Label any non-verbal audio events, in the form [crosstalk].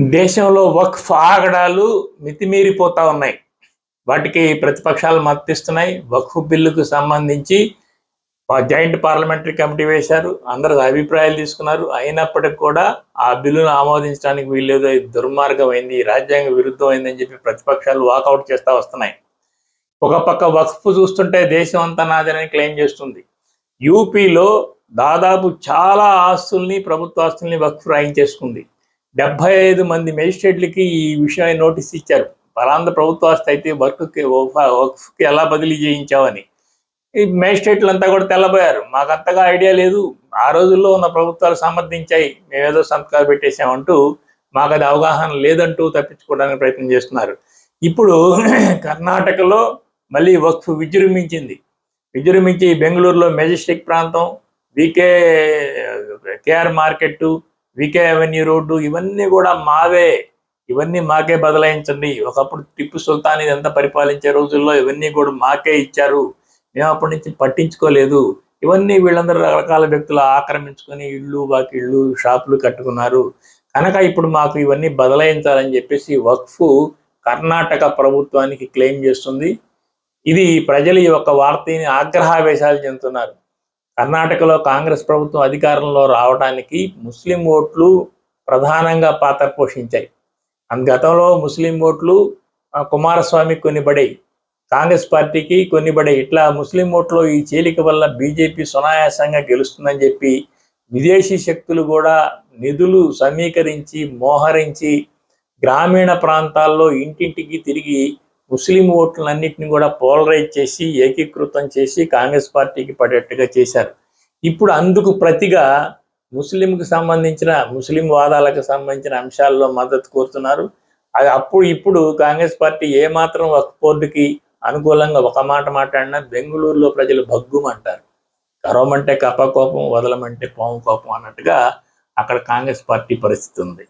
దేశంలో వక్ఫ్ ఆగడాలు మితిమీరిపోతా ఉన్నాయి. వాటికి ప్రతిపక్షాలు మద్దతిస్తున్నాయి. వక్ఫ్ బిల్లుకు సంబంధించి జాయింట్ పార్లమెంటరీ కమిటీ వేశారు. అందరూ అభిప్రాయాలు తీసుకున్నారు. అయినప్పటికీ కూడా ఆ బిల్లును ఆమోదించడానికి వీల్లేదు. దుర్మార్గం అయింది రాజ్యాంగ విరుద్ధమైందని చెప్పి ప్రతిపక్షాలు వాకౌట్ చేస్తూ వస్తున్నాయి. ఒక పక్క వక్ఫ్ చూస్తుంటే దేశం అంతా నాదని క్లెయిమ్ చేస్తుంది. యూపీలో దాదాపు చాలా ఆస్తుల్ని ప్రభుత్వ ఆస్తుల్ని వక్ఫ్ రాయించేసుకుంది. డెబ్బై ఐదు మంది మేజిస్ట్రేట్లకి ఈ విషయాన్ని నోటీస్ ఇచ్చారు. పలాంద ప్రభుత్వ ఆస్తి అయితే వర్క్కి వర్క్కి ఎలా బదిలీ చేయించావని. ఈ మేజిస్ట్రేట్లు అంతా కూడా తెల్లబోయారు. మాకంతగా ఐడియా లేదు. ఆ రోజుల్లో ఉన్న ప్రభుత్వాలు సమర్థించాయి మేమేదో సంతకాలు పెట్టేశామంటూ మాకు అది అవగాహన లేదంటూ తప్పించుకోవడానికి ప్రయత్నం చేస్తున్నారు. ఇప్పుడు [clears throat] కర్ణాటకలో మళ్ళీ వక్ఫ్ విజృంభించింది. విజృంభించి బెంగళూరులో మెజెస్టిక్ ప్రాంతం VK KR market VK avenue road ఇవన్నీ కూడా మావే. ఇవన్నీ మాకే బదలాయించండి. ఒకప్పుడు టిప్పు సుల్తాన్ ఇదంతా పరిపాలించే రోజుల్లో ఇవన్నీ కూడా మాకే ఇచ్చారు. మేము అప్పటి నుంచి పట్టించుకోలేదు. ఇవన్నీ వీళ్ళందరూ రకరకాల వ్యక్తులు ఆక్రమించుకొని ఇళ్ళు వాకిళ్ళు షాపులు కట్టుకున్నారు. కనుక ఇప్పుడు మాకు ఇవన్నీ బదలాయించాలని చెప్పేసి వక్ఫ్ కర్ణాటక ప్రభుత్వానికి క్లెయిమ్ చేస్తుంది. ఇది ప్రజలు ఈ యొక్క వార్తని ఆగ్రహావేశాలు చెందుతున్నారు. కర్ణాటకలో కాంగ్రెస్ ప్రభుత్వం అధికారంలో రావడానికి ముస్లిం ఓట్లు ప్రధానంగా పాత్ర పోషించాయి. అందు గతంలో ముస్లిం ఓట్లు కుమారస్వామి కుమారస్వామికి కొన్ని పడాయి కాంగ్రెస్ పార్టీకి కొన్ని పడాయి ఇట్లా ముస్లిం ఓట్లు ఈ చేలిక వల్ల బీజేపీ సునాయాసంగా గెలుస్తుందని చెప్పి విదేశీ శక్తులు కూడా నిధులు సమీకరించి మోహరించి గ్రామీణ ప్రాంతాల్లో ఇంటింటికి తిరిగి ముస్లిం ఓట్లన్నింటినీ కూడా పోలరైజ్ చేసి ఏకీకృతం చేసి కాంగ్రెస్ పార్టీకి పడేట్టుగా చేశారు. ఇప్పుడు అందుకు ప్రతిగా ముస్లింకి సంబంధించిన ముస్లిం వాదాలకు సంబంధించిన అంశాల్లో మద్దతు కోరుతున్నారు. అది అప్పుడు ఇప్పుడు కాంగ్రెస్ పార్టీ ఏమాత్రం ఒక బోర్డుకి అనుకూలంగా ఒక మాట మాట్లాడినా బెంగళూరులో ప్రజలు భగ్గుమంటారు. కరవమంటే కపకోపం కోపం వదలమంటే పాము కోపం అన్నట్టుగా అక్కడ కాంగ్రెస్ పార్టీ పరిస్థితి ఉంది.